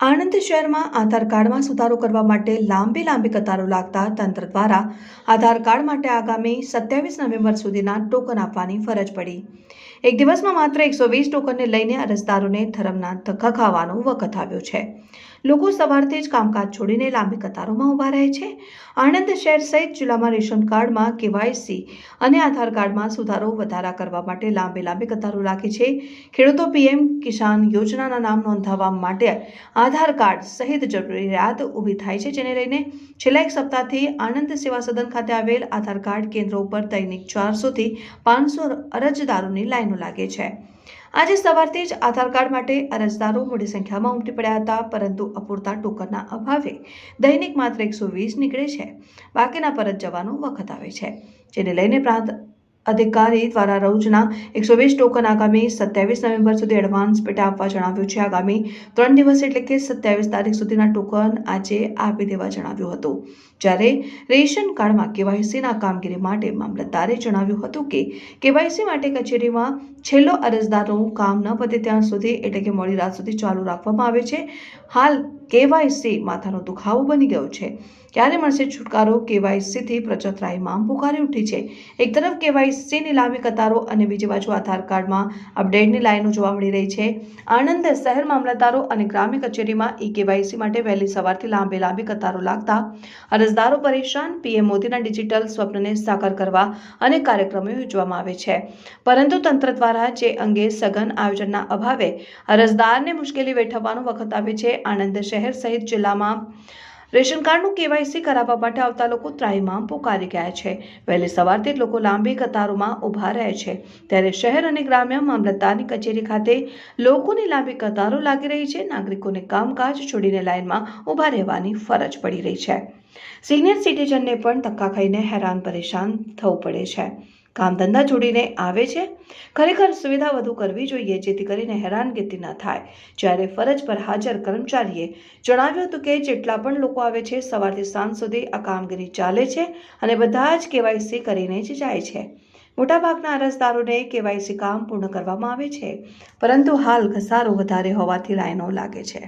આણંદ શહેરમાં આધાર કાર્ડમાં સુધારો કરવા માટે લાંબી લાંબી કતારો લાગતા તંત્ર દ્વારા આધાર કાર્ડ માટે આગામી સત્યાવીસ નવેમ્બર સુધીના ટોકન આપવાની ફરજ પડી. એક દિવસમાં માત્ર એકસો વીસ ટોકનને લઈને અરજદારોને ધરમના ધક્કા ખાવાનો વખત આવ્યો છે. લોકો સવારથી જ કામકાજ છોડીને લાંબી કતારોમાં ઊભા રહે છે. આણંદ શહેર સહિત જિલ્લામાં રેશન કાર્ડમાં કેવાયસી અને આધાર કાર્ડમાં સુધારો વધારા કરવા માટે લાંબી લાંબી કતારો લાગી છે. ખેડૂતો પીએમ કિસાન યોજનાના નામ નોંધાવવા માટે આધાર કાર્ડ સહિત જરૂરિયાત ઊભી થાય છે, જેને લઈને છેલ્લા એક સપ્તાહથી આણંદ સેવા સદન ખાતે આવેલ આધાર કાર્ડ કેન્દ્રો ઉપર દૈનિક ચારસોથી પાંચસો અરજદારોની લાઈનો લાગે છે. આજે સવારથી જ આધાર કાર્ડ માટે અરજદારો મોટી સંખ્યામાં ઉમટી પડ્યા હતા, પરંતુ અપૂરતા ટોકનના અભાવે દૈનિક માત્ર એકસો વીસ નીકળે છે. બાકીના પરત જવાનો વખત આવે છે, જેને લઈને પ્રાંત અધિકારી દ્વારા રોજના એકસો વીસ ટોકન આગામી સત્યાવીસ નવેમ્બર સુધી એડવાન્સ પેટે આપવા જણાવ્યું છે. આગામી ત્રણ દિવસ એટલે કે સત્યાવીસ તારીખ સુધીના ટોકન આજે આપી દેવા જણાવ્યું હતું. જ્યારે રેશન કાર્ડમાં કેવાયસીના કામગીરી માટે મામલતદારે જણાવ્યું હતું કે કેવાયસી માટે કચેરીમાં છેલ્લો અરજદારનું કામ ન પતે ત્યાં સુધી એટલે કે મોડી રાત સુધી ચાલુ રાખવામાં આવે છે. હાલ કેવાયસી માથાનો દુખાવો બની ગયો છે. ક્યારે મળશે છુટકારો? કેવાયસીથી પ્રચતરાઈ માંગ પુકારી ઉઠી છે. એક તરફ કેવાયસીની લાંબી કતારો અને બીજી બાજુ આધાર કાર્ડમાં અપડેટની લાઈનો જોવા મળી રહી છે. આણંદ શહેર મામલતદારો અને ગ્રામ્ય કચેરીમાં ઈ કેવાયસી માટે વહેલી સવારથી લાંબી લાંબી કતારો લાગતા અરજદારો પરેશાન, પીએમ મોદીના ડિજિટલ સ્વપ્નને સાકાર કરવા અનેક કાર્યક્રમો યોજવામાં આવે છે. પરંતુ તંત્ર દ્વારા જે અંગે સઘન આયોજનના અભાવે અરજદારને મુશ્કેલી વેઠવવાનો વખત આવે છે, આણંદ શહેર સહિત જિલ્લામાં રેશન કાર્ડનું કેવાયસી કરાવવા માટે આવતા લોકો ત્રાહીમામ પોકારી ગયા છે. વહેલી સવારથી જ લોકો લાંબી કતારોમાં ઊભા રહે છે. ત્યારે શહેર અને ગ્રામ્ય મામલતદારની કચેરી ખાતે લોકોની લાંબી કતારો લાગી રહી છે. નાગરિકોને કામકાજ છોડીને લાઇનમાં ઊભા રહેવાની ફરજ પડી રહી છે. સિનિયર સિટીઝનને પણ ધક્કા ખાઈને હેરાન પરેશાન થવું પડે છે. કામ ધંધા છોડીને આવે છે? ખરેખર સુવિધા વધુ કરવી જોઈએ જેથી કરીને હેરાનગતિ ન થાય. જ્યારે ફરજ પર હાજર કર્મચારીએ જણાવ્યું હતું કે જેટલા પણ લોકો આવે છે, સવારથી સાંજ સુધી આ કામગીરી ચાલે છે અને બધા જ કેવાયસી કરીને જ જાય છે. મોટાભાગના અરજદારોને કેવાયસી કામ પૂર્ણ કરવામાં આવે છે, પરંતુ હાલ ઘસારો વધારે હોવાથી લાઈનો લાગે છે.